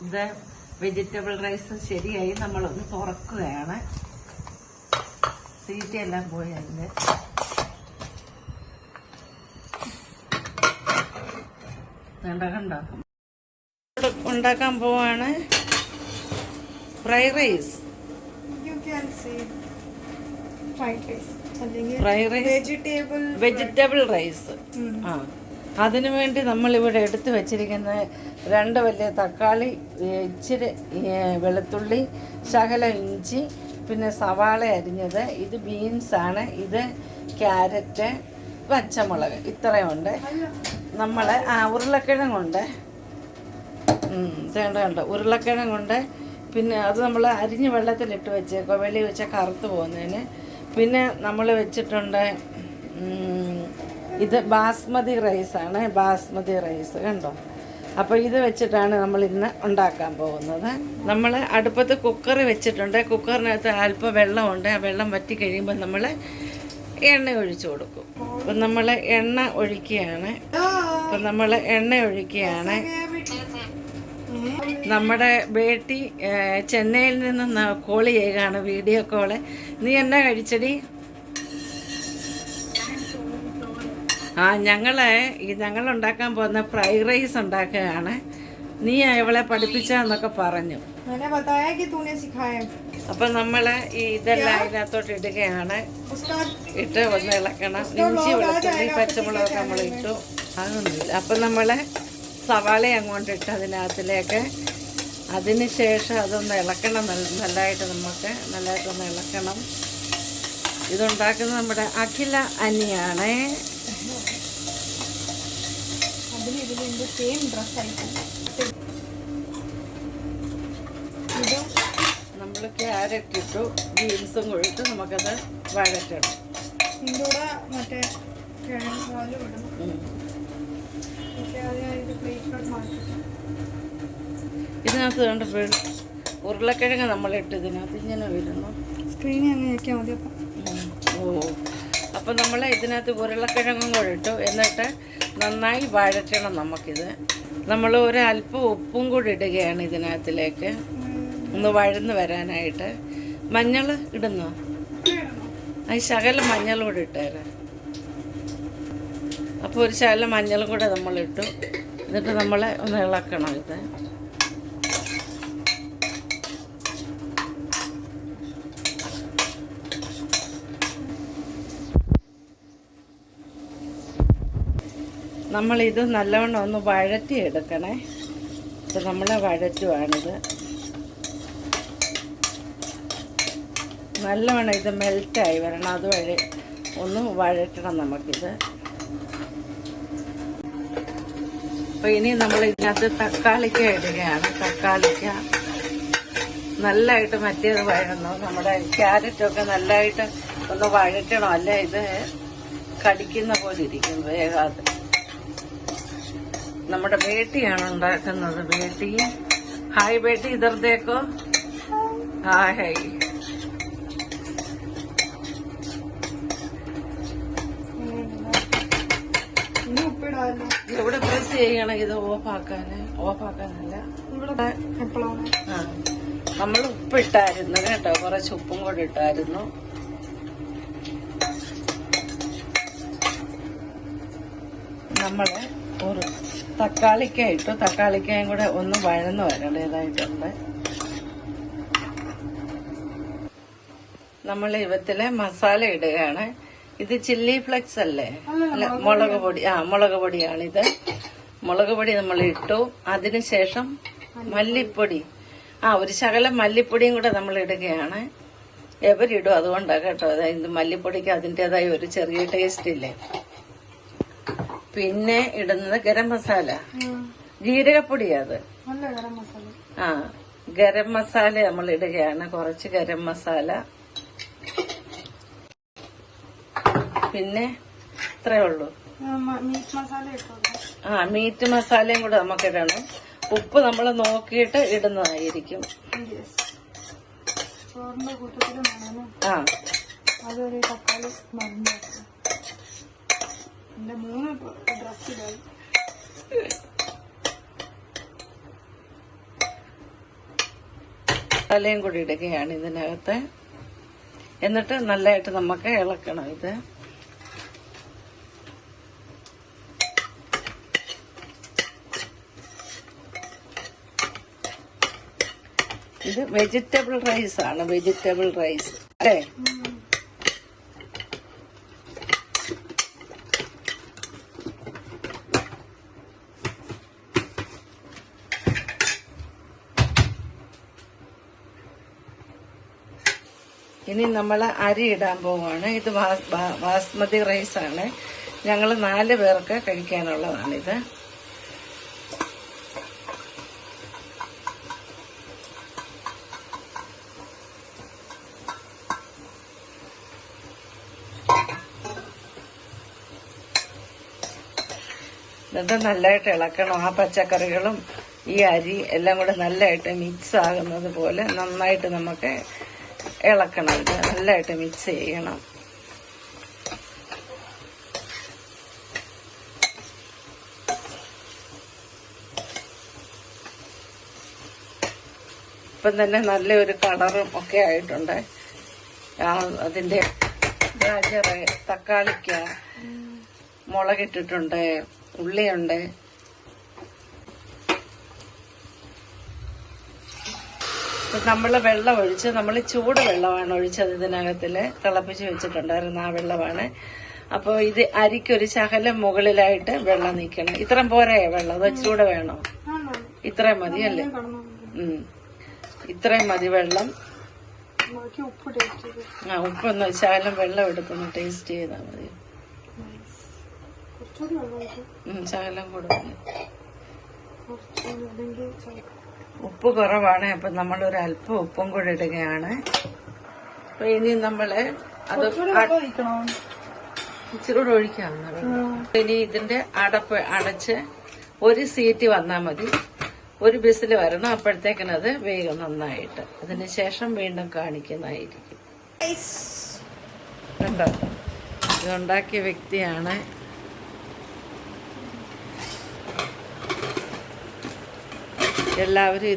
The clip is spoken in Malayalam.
ഇത് വെജിറ്റബിൾ റൈസ് ശരിയായി നമ്മളൊന്ന് തുറക്കുകയാണ്. സീറ്റ് എല്ലാം പോയി അതിന് ഉണ്ടാക്കാൻ പോവാണ്. Fry rice. Fry rice. Vegetable vegetable rice ആ. അതിനു വേണ്ടി നമ്മളിവിടെ എടുത്തു വെച്ചിരിക്കുന്ന രണ്ട് വലിയ തക്കാളി ഇച്ചിരി വെളുത്തുള്ളി ശകലം ഇഞ്ചി പിന്നെ സവാള അരിഞ്ഞത്. ഇത് ബീൻസാണ് ഇത് ക്യാരറ്റ് പച്ചമുളക്. ഇത്രയുണ്ട് നമ്മൾ ആ ഉരുളക്കിഴങ്ങുണ്ട്. തേണ്ട കണ്ടോ ഉരുളക്കിഴങ്ങുണ്ട്. പിന്നെ അത് നമ്മൾ അരിഞ്ഞ് വെള്ളത്തിലിട്ട് വെച്ചേക്കോ വെളി വെച്ച കറുത്ത് പോകുന്നതിന്. പിന്നെ നമ്മൾ വെച്ചിട്ടുണ്ട് ഇത് ബാസ്മതി റൈസാണ് ബാസ്മതി റൈസ് കണ്ടോ? അപ്പോൾ ഇത് വെച്ചിട്ടാണ് നമ്മൾ ഇന്ന് ഉണ്ടാക്കാൻ പോകുന്നത്. നമ്മൾ അടുപ്പത്ത് കുക്കർ വെച്ചിട്ടുണ്ട്. കുക്കറിനകത്ത് അല്പം വെള്ളമുണ്ട്. ആ വെള്ളം വറ്റി കഴിയുമ്പോൾ നമ്മൾ എണ്ണ ഒഴിച്ചു കൊടുക്കും. അപ്പം നമ്മൾ എണ്ണ ഒഴിക്കുകയാണ്. അപ്പം നമ്മൾ എണ്ണ ഒഴിക്കുകയാണ്. നമ്മുടെ ബേട്ടി ചെന്നൈയിൽ നിന്ന് കോൾ ചെയ്യുകയാണ് വീഡിയോ കോൾ. നീ എന്നാ കഴിച്ചടി? ആ ഞങ്ങൾ ഈ ഞങ്ങൾ ഉണ്ടാക്കാൻ പോകുന്ന ഫ്രൈഡ് റൈസ് ഉണ്ടാക്കുകയാണ്. നീ ഇവളെ പഠിപ്പിച്ചെന്നൊക്കെ പറഞ്ഞു. അപ്പൊ നമ്മൾ ഈ ഇതെല്ലാം അതിനകത്തോട്ട് ഇടുകയാണ്. ഇട്ട് ഒന്ന് ഇളക്കണം. ഇഞ്ചി വെളുത്തുള്ളി പച്ചമുളക് നമ്മൾ ഇട്ടു. അതൊന്നുമില്ല. അപ്പൊ നമ്മൾ സവാള അങ്ങോട്ട് ഇട്ട് അതിനകത്തിലേക്ക്. അതിന് ശേഷം അതൊന്ന് ഇളക്കണം. നല്ലതായിട്ട് നമുക്ക് നല്ലതായിട്ടൊന്ന് ഇളക്കണം. ഇതുണ്ടാക്കുന്നത് നമ്മുടെ അഖില അനിയാണേ. അതിന് ഇതിന്റെ സെയിം ഡ്രസ് ആയിരിക്കും. ഇതും നമ്മൾ ക്യാരറ്റ് ഇട്ടു ബീൻസും കൊഴുത്ത് നമുക്കത് വഴറ്റണം. ഇതിന്റെ കൂടെ മറ്റേ കിഴങ്ങ് പാലും ഇടണം ഉം. പക്ഷേ അത് ഞാൻ ഇത് പ്ലേറ്റിലോട്ട് മാറ്റി ഇതിനകത്ത് കണ്ട് ഉരുളക്കിഴങ്ങ് നമ്മളിട്ട് ഇതിനകത്ത് ഇങ്ങനെ വരുന്നു സ്ക്രീനിൽ അങ്ങനെ ഞെക്കിയാൽ മതി അപ്പം. ഓ. അപ്പം നമ്മൾ ഇതിനകത്ത് ഉരുളക്കിഴങ്ങും കൂടെ ഇട്ടു. എന്നിട്ട് നന്നായി വഴറ്റണം നമുക്കിത്. നമ്മൾ ഒരു അല്പം ഉപ്പും കൂടി ഇടുകയാണ് ഇതിനകത്തിലേക്ക്. ഒന്ന് വഴന്ന് വരാനായിട്ട്. മഞ്ഞൾ ഇടുന്നു? അത് ശകല മഞ്ഞൾ കൂടെ ഇട്ടേരാ. അപ്പോൾ ഒരു ശകല മഞ്ഞളും കൂടെ നമ്മൾ ഇട്ടു. എന്നിട്ട് നമ്മൾ ഒന്ന് ഇളക്കണം ഇത്. നമ്മളിത് നല്ലവണ്ണം ഒന്ന് വഴറ്റി എടുക്കണേ ഇപ്പം നമ്മൾ വഴറ്റുവാണിത്. നല്ലവണ്ണം ഇത് മെൽറ്റായി വരണം. അതുവഴി ഒന്ന് വഴറ്റണം നമുക്കിത്. അപ്പോൾ ഇനി നമ്മൾ ഇതിനകത്ത് തക്കാളിക്ക ഇടുകയാണ്. തക്കാളിക്ക നല്ലതായിട്ട് മറ്റേത് വഴന്നു നമ്മുടെ ക്യാരറ്റൊക്കെ നല്ലതായിട്ട് ഒന്ന് വഴറ്റണം. അല്ല? ഇത് കടിക്കുന്ന പോലെ ഇരിക്കും വേഗാതെ നമ്മുടെ ബേട്ടിയാണ് ഉണ്ടാക്കുന്നത് ബേട്ടി. ഹായ് ബേട്ടി ദേക്കോ ഹായ് ഹായ് ഇവിടെ പ്രസ് ചെയ്യണം ഇത് ഓഫാക്കാന്. ഓഫാക്കാനല്ല. ഇവിടെ ആ. നമ്മൾ ഉപ്പിട്ടായിരുന്നു കേട്ടോ. കുറച്ച് ഉപ്പും കൂടെ ഇട്ടായിരുന്നു. നമ്മൾ ഒരു തക്കാളിക്ക ഇട്ടു തക്കാളിക്കയും കൂടെ ഒന്ന് വഴന്ന് വരേണ്ടതായിട്ടുണ്ട് നമ്മൾ ഇവത്തിലെ മസാല ഇടുകയാണ്. ഇത് ചില്ലി ഫ്ലെക്സ് അല്ലേ? അല്ല മുളക് പൊടി. ആ മുളക് പൊടിയാണിത്. മുളക് പൊടി നമ്മൾ ഇട്ടു. അതിനുശേഷം മല്ലിപ്പൊടി. ആ ഒരു ശകലം മല്ലിപ്പൊടിയും കൂടെ നമ്മൾ ഇടുകയാണ്. എവരിടും അതുകൊണ്ടാണ് കേട്ടോ. അതായത് മല്ലിപ്പൊടിക്ക് അതിന്റെതായ ഒരു ചെറിയ ടേസ്റ്റ് ഇല്ലേ? പിന്നെ ഇടുന്നത് ഗരം മസാല. ജീരകപ്പൊടിയാ അത്. ആ ഗരം മസാല നമ്മൾ ഇടുകയാണ്. കുറച്ച് ഗരം മസാല. പിന്നെ ഇത്രേ ഉള്ളൂ. ആ മീറ്റ് മസാലയും കൂടെ നമുക്ക് ഇടണം. ഉപ്പ് നമ്മൾ നോക്കിയിട്ട് ഇടുന്നതായിരിക്കും. ആ. അതൊരു തക്കാളി മറിഞ്ഞു എന്റെ മൂന്ന് ഡ്രസ്സിലായി തലയും കൂടി ഇടുകയാണ് ഇതിനകത്ത്. എന്നിട്ട് നല്ലതായിട്ട് നമുക്ക് ഇളക്കണം ഇത്. ഇത് വെജിറ്റബിൾ റൈസ് ആണ് വെജിറ്റബിൾ റൈസ്. അല്ലേ? ഇനി നമ്മൾ അരി ഇടാൻ പോവുകയാണ്. ഇത് ബാസ്മതി റൈസ് ആണ് ഞങ്ങൾ നാല് പേർക്ക് കഴിക്കാനുള്ളതാണിത്. എന്നിട്ട് നല്ലതായിട്ട് ഇളക്കണം. ആ പച്ചക്കറികളും ഈ അരി എല്ലാം കൂടെ നല്ലതായിട്ട് മിക്സ് ആകുന്നത് പോലെ നന്നായിട്ട് നമുക്ക് ഇളക്കണം. ഇത് നല്ലതായിട്ട് മിക്സ് ചെയ്യണം. ഇപ്പം തന്നെ നല്ലൊരു കളറും ഒക്കെ ആയിട്ടുണ്ട്. അതിന്റെ ഗാജറ് തക്കാളിക്ക മുളകിട്ടിട്ടുണ്ട് ഉള്ളിയുണ്ട്. നമ്മൾ വെള്ളം ഒഴിച്ച് നമ്മൾ ചൂട് വെള്ളമാണ് ഒഴിച്ചത് ഇതിനകത്തിൽ. തിളപ്പിച്ച് വെച്ചിട്ടുണ്ടായിരുന്നു ആ വെള്ളമാണ്. അപ്പോൾ ഇത് അരിക്കൊരു ശകലം മുകളിലായിട്ട് വെള്ളം നീക്കണം. ഇത്രയും പോരേ വെള്ളം. അതോ ചൂട് വേണോ? ഇത്രയും മതി അല്ലേ? ഇത്രയും മതി വെള്ളം. ആ ഉപ്പൊന്ന് ശകലം വെള്ളം എടുക്കുന്നു ടേസ്റ്റ് ചെയ്താൽ മതി. ശകലം കൂടെ ഉപ്പ് കുറവാണ് അപ്പൊ നമ്മൾ ഒരു അല്പം ഉപ്പും കൂടെ ഇടുകയാണ്. അപ്പൊ ഇനി നമ്മൾ അത് ഇച്ചിരി കൂടെ ഒഴിക്കാം ഇനി ഇതിന്റെ അടപ്പ് അടച്ച് ഒരു സീറ്റ് വന്നാൽ മതി. ഒരു ബിസിൽ വരണം അപ്പോഴത്തേക്കിനത് വേഗം നന്നായിട്ട്. അതിന് ശേഷം വീണ്ടും കാണിക്കുന്നതായിരിക്കും. കണ്ടോ? ഇതുണ്ടാക്കിയ വ്യക്തിയാണ് എല്ലാവരും